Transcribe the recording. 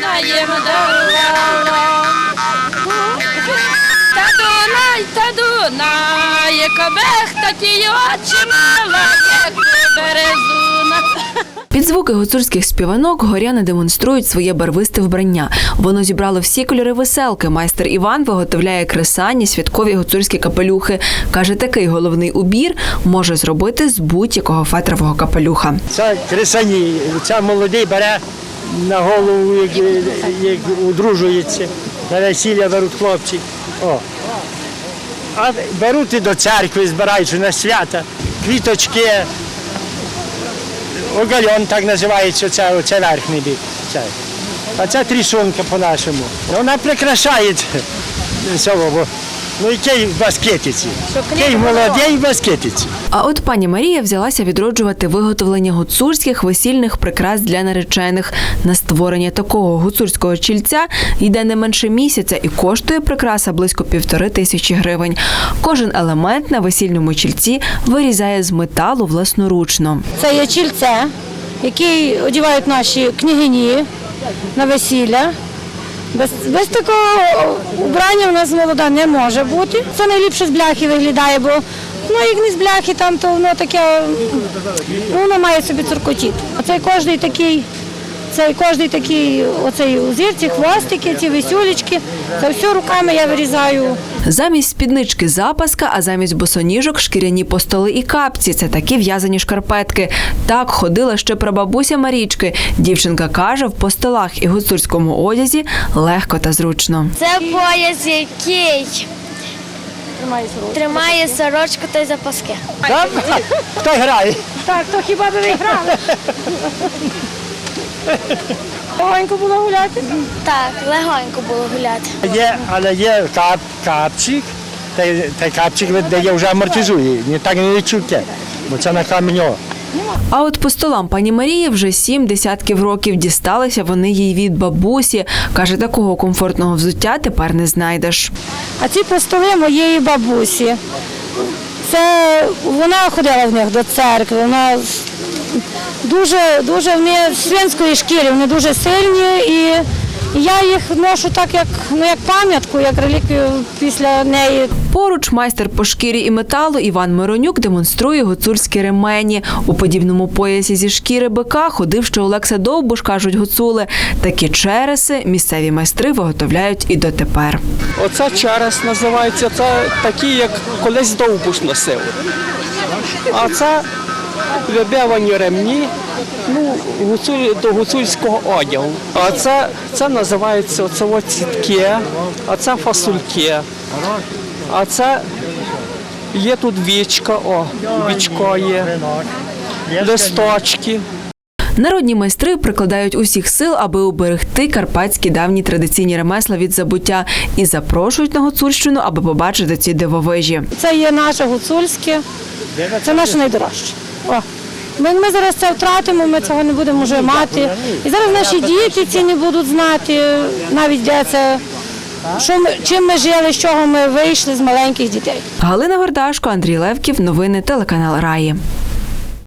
Дунаєм дарувала. Та Дунай, та Дунай, кобех такі очі мала, як березуна. Під звуки гуцульських співанок горяни демонструють своє барвисте вбрання. Воно зібрало всі кольори веселки. Майстер Іван виготовляє кресані, святкові гуцульські капелюхи. Каже, такий головний убір може зробити з будь-якого фетрового капелюха. Це кресані, це молодий бере на голову, як, як одружується, на весілля беруть хлопці. О. А беруть і до церкви, збирають на свята, квіточки, огальон, так називається, це, оце верхній бік. Це. А це трішунка по-нашому. Вона прикрашає село. Ну і кей в баскетиці. Кей молодий в баскетиці. А от пані Марія взялася відроджувати виготовлення гуцульських весільних прикрас для наречених. На створення такого гуцульського чільця йде не менше місяця і коштує прикраса близько півтори тисячі гривень. Кожен елемент на весільному чільці вирізає з металу власноручно. Це є чільце, який одягають наші княгині на весілля. Без, без такого убрання в нас молода не може бути. Це найліпше з бляхи виглядає, бо ну, як не з бляхи, там, то воно таке, ну, воно має собі цуркотіти. А цей кожний такий, цей кожний такий, оцей узір, ці хвостики, ці весюлечки, це все руками я вирізаю. Замість спіднички запаска, а замість босоніжок шкіряні постоли і капці. Це такі в'язані шкарпетки. Так ходила ще прабабуся Марічки. Дівчинка каже, в постолах і гуцульському одязі легко та зручно. Це пояс, який тримає сорочку та й запаски. Так? Хто грає? Так, то хіба би ви грали? Легонько було гуляти? Так, легонько було гуляти. Є, але є кап, капчик, та, та капчик де вже амортизує, не так не відчуття, бо це на каміньо. А от по столам пані Марії вже сім десятків років дісталися вони їй від бабусі. Каже, такого комфортного взуття тепер не знайдеш. А ці постоли моєї бабусі. Це вона ходила в них до церкви. Вона дуже, дуже вони з свинської шкіри, вони дуже сильні і я їх ношу так, як, ну, як пам'ятку, як реліквію після неї. Поруч майстер по шкірі і металу Іван Миронюк демонструє гуцульські ремені. У подібному поясі зі шкіри бика ходив ще Олекса Довбуш, кажуть гуцули. Такі череси місцеві майстри виготовляють і дотепер. Оце через називається, це такі, як колись довбуш носив. А це вибивані ремні ну, гуцуль, до гуцульського одягу. А це, це називається оце цітки, а це фасульки. А це є тут вічка, о, вічко є, листочки. Народні майстри прикладають усіх сил, аби уберегти карпатські давні традиційні ремесла від забуття і запрошують на Гуцульщину, аби побачити ці дивовижі. Це є наше гуцульське, це наше найдорожче. О. Ми, ми зараз це втратимо, ми цього не будемо вже мати. І зараз наші діти ці не будуть знати, навіть де це, що ми, чим ми жили, з чого ми вийшли з маленьких дітей. Галина Гордашко, Андрій Левків. Новини телеканал Раї.